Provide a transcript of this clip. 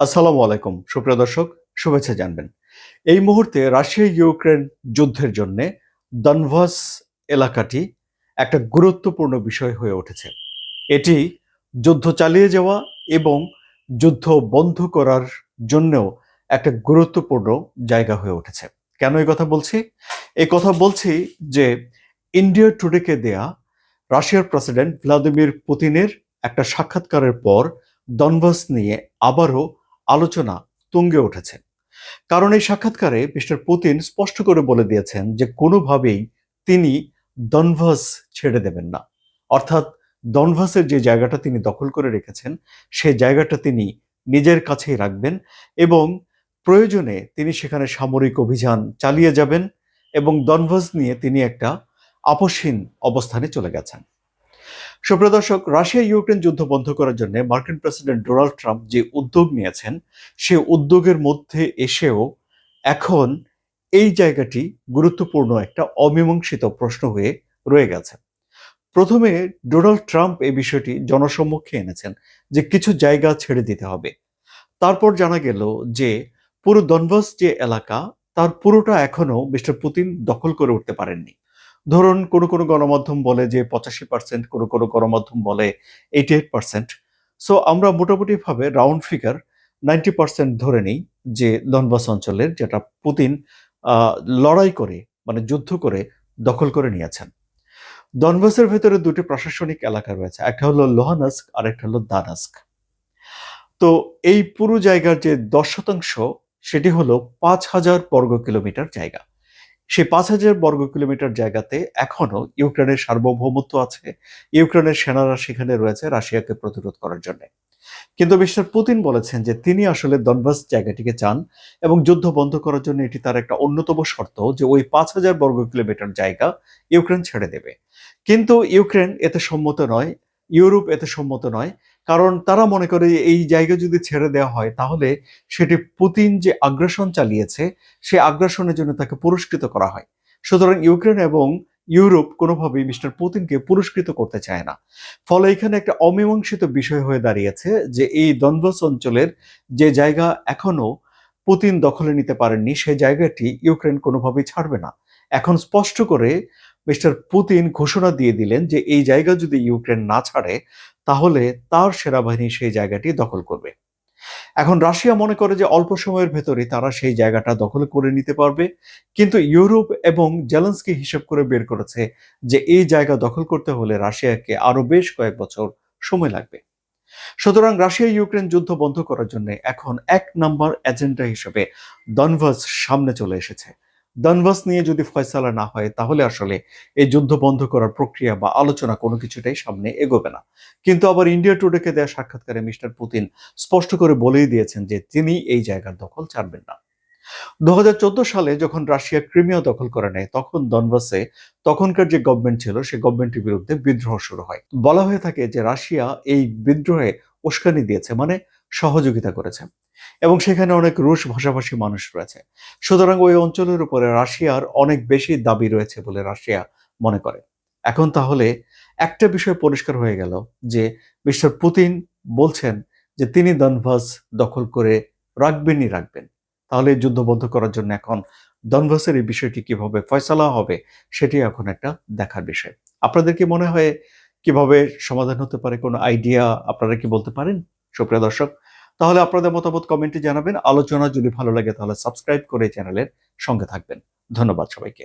আসসালামু আলাইকুম। সুপ্রিয় দর্শক, শুভেচ্ছা জানবেন। এই মুহূর্তে রাশিয়া ইউক্রেন যুদ্ধের জন্য দনভাস এলাকাটি একটা গুরুত্বপূর্ণ বিষয় হয়ে উঠেছে। এটি যুদ্ধ চালিয়ে যাওয়া এবং যুদ্ধ বন্ধ করার জন্যও একটা গুরুত্বপূর্ণ জায়গা হয়ে উঠেছে। কেন এই কথা বলছি? এই কথা বলছি যে ইন্ডিয়া টুডেকে দেয়া রাশিয়ার প্রেসিডেন্ট ভ্লাদিমির পুতিনের একটা সাক্ষাৎকারের পর দনভাস নিয়ে আবারও আলোচনা তুঙ্গে উঠেছে। কারণ এই সাক্ষাৎকারে মিস্টার পুতিন স্পষ্ট করে বলে দিয়েছেন যে কোনোভাবেই তিনি দনভাস ছেড়ে দেবেন না। অর্থাৎ দনভাসের যে জায়গাটা তিনি দখল করে রেখেছেন সেই জায়গাটা তিনি নিজের কাছেই রাখবেন এবং প্রয়োজনে তিনি সেখানে সামরিক অভিযান চালিয়ে যাবেন এবং দনভাস নিয়ে তিনি একটা আপসহীন অবস্থানে চলে গেছেন। সুপ্রিয় দর্শক রাশিয়া ইউক্রেন যুদ্ধ বন্ধ করার জন্য মার্কিন প্রেসিডেন্ট ডোনাল্ড ট্রাম্প যে উদ্যোগ নিয়েছেন, সে উদ্যোগের মধ্যে এসেও এখন এই জায়গাটি গুরুত্বপূর্ণ একটা অমীমাংসিত প্রশ্ন হয়ে রয়ে গেছে। প্রথমে ডোনাল্ড ট্রাম্প এই বিষয়টি জনসম্মুখে এনেছেন যে কিছু জায়গা ছেড়ে দিতে হবে। তারপর জানা গেল যে পুরো দনবাস যে এলাকা, তার পুরোটা এখনও মিস্টার পুতিন দখল করে উঠতে পারেননি। ধরুন কোনো কোনো গণমাধ্যম বলে যে পঁচাশি পার্সেন্ট কোনো কোনো গণমাধ্যম বলে এইটি এইট পার্সেন্ট সো আমরা মোটামুটিভাবে রাউন্ড ফিগার নাইনটি পার্সেন্ট ধরে নিই যে দনবাস অঞ্চলের, যেটা পুতিন লড়াই করে মানে যুদ্ধ করে দখল করে নিয়েছেন। দনবাসের ভেতরে দুটি প্রশাসনিক এলাকা রয়েছে, একটা হলো লোহানাস্ক আর একটা হলো দানাস্ক তো এই পুরো জায়গার যে দশ শতাংশ, সেটি হলো পাঁচ হাজার বর্গ কিলোমিটার জায়গা। সেই পাঁচ হাজার বর্গ কিলোমিটার জায়গাতে এখনও ইউক্রেনের সার্বভৌমত্ব আছে। ইউক্রেনের সেনারা সেখানে রয়েছে রাশিয়াকে প্রতিরোধ করার জন্য। কিন্তু মিস্টার পুতিন বলেছেন যে তিনি আসলে দনবাস জায়গাটিকে চান এবং যুদ্ধ বন্ধ করার জন্য এটি তার একটা অন্যতম শর্ত যে ওই পাঁচ হাজার বর্গ কিলোমিটার জায়গা ইউক্রেন ছেড়ে দেবে। কিন্তু ইউক্রেন এতে সম্মত নয়, ইউরোপ এতে সম্মত নয় কারণ তারা মনে করে এই জায়গা যদি ছেড়ে দেওয়া হয়, তাহলে সেটি পুতিন যে আগ্রাসন চালিয়েছে, সে আগ্রাসনের জন্য তাকে পুরস্কৃত করা হয়। সুতরাং ইউক্রেন এবং ইউরোপ কোনোভাবেই মিস্টার পুতিনকে পুরস্কৃত করতে চায় না। ফলে এখানে একটা অমীমাংসিত বিষয় হয়ে দাঁড়িয়েছে যে এই দ্বন্দ্বস অঞ্চলের যে জায়গা এখনও পুতিন দখলে নিতে পারেননি সেই জায়গাটি ইউক্রেন কোনোভাবেই ছাড়বে না। এখন স্পষ্ট করে মিস্টার পুতিন ঘোষণা দিয়ে দিলেন যে এই জায়গা যদি ইউক্রেন না ছাড়ে, তাহলে তার সেনাবাহিনী সেই জায়গাটি দখল করবে। এখন রাশিয়া মনে করে যে অল্প সময়ের ভেতরে তারা সেই জায়গাটা দখল করে নিতে পারবে, কিন্তু ইউরোপ এবং জেলেন্সকি হিসেব করে বের করেছে যে এই জায়গা দখল করতে হলে রাশিয়াকে আরও বেশ কয়েক বছর সময় লাগবে। সুতরাং রাশিয়া ইউক্রেন যুদ্ধ বন্ধ করার জন্য এখন এক নম্বর এজেন্ডা হিসেবে দনভাস সামনে চলে এসেছে। দনভাস নিয়ে যদি ফয়সালা না হয়, তাহলে আসলে এই যুদ্ধ বন্ধ করার প্রক্রিয়া বা আলোচনা কোনো কিছুটাই সামনে এগোবে না। কিন্তু আবার ইন্ডিয়া টুডেকে দেওয়া সাক্ষাৎকারে মিস্টার পুতিন স্পষ্ট করে বলেই দিয়েছেন যে তিনি এই জায়গার দখল ছাড়বেন না। দু হাজার চোদ্দ সালে যখন রাশিয়া ক্রিমিয়া দখল করে নেয়, তখন দনবাসে তখনকার যে গভর্নমেন্ট ছিল, সে গভর্নমেন্টের বিরুদ্ধে বিদ্রোহ শুরু হয়। বলা হয়ে থাকে যে রাশিয়া এই বিদ্রোহে উস্কানি দিয়েছে। মানে সহযোগিতা করেছে। এবং সেখানে অনেক রুশ ভাষাভাষী মানুষ রয়েছে। সুতরাং ওই অঞ্চলের উপরে রাশিয়ার অনেক বেশি দাবি রয়েছে বলে রাশিয়া মনে করে। এখন তাহলে একটা বিষয় পরিষ্কার হয়ে গেল যে মিস্টার পুতিন বলছেন যে তিনি দনভাস দখল করে রাখবেনই রাখবেন। তাহলে যুদ্ধ বন্ধ করার জন্য এখন দনভাসের এই বিষয়টি কীভাবে ফয়সালা হবে সেটি এখন একটা দেখার বিষয়। আপনাদের কি মনে হয় কীভাবে সমাধান হতে পারে? কোনো আইডিয়া আপনারা কি বলতে পারেন? সুপ্রিয় দর্শক, তাহলে আপনাদের মতামত কমেন্টে জানাবেন। আলোচনা যদি ভালো লাগে, তাহলে সাবস্ক্রাইব করে চ্যানেলের সঙ্গে থাকবেন। ধন্যবাদ সবাইকে।